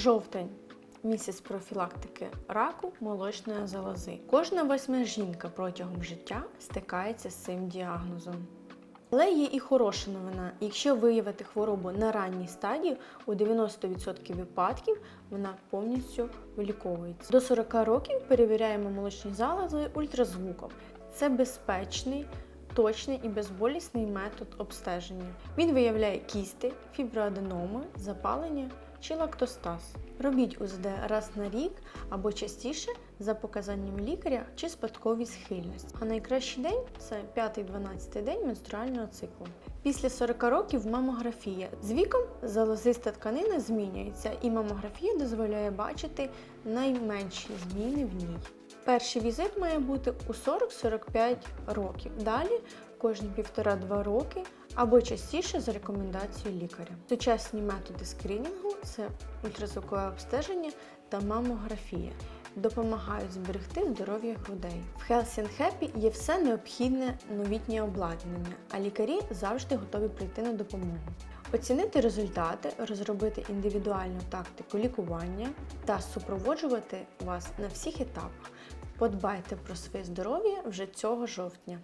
Жовтень місяць профілактики раку молочної залози. Кожна восьма жінка протягом життя стикається з цим діагнозом. Але є і хороша новина. Якщо виявити хворобу на ранній стадії, у 90% випадків вона повністю виліковується. До 40 років перевіряємо молочні залози ультразвуком. Це безпечний, точний і безболісний метод обстеження. Він виявляє кісти, фіброаденоми, запалення чи лактостаз. Робіть УЗД раз на рік або частіше за показанням лікаря чи спадковій схильності. А найкращий день це 5-12 день менструального циклу. Після 40 років мамографія. З віком залозиста тканина змінюється, і мамографія дозволяє бачити найменші зміни в ній. Перший візит має бути у 40-45 років. Далі кожні півтора-два роки або частіше за рекомендацією лікаря. Сучасні методи скринінгу це ультразвукове обстеження та мамографія. Допомагають зберегти здоров'я грудей. В Health and Happy є все необхідне новітнє обладнання, а лікарі завжди готові прийти на допомогу. Оцінити результати, розробити індивідуальну тактику лікування та супроводжувати вас на всіх етапах. Подбайте про своє здоров'я вже цього жовтня.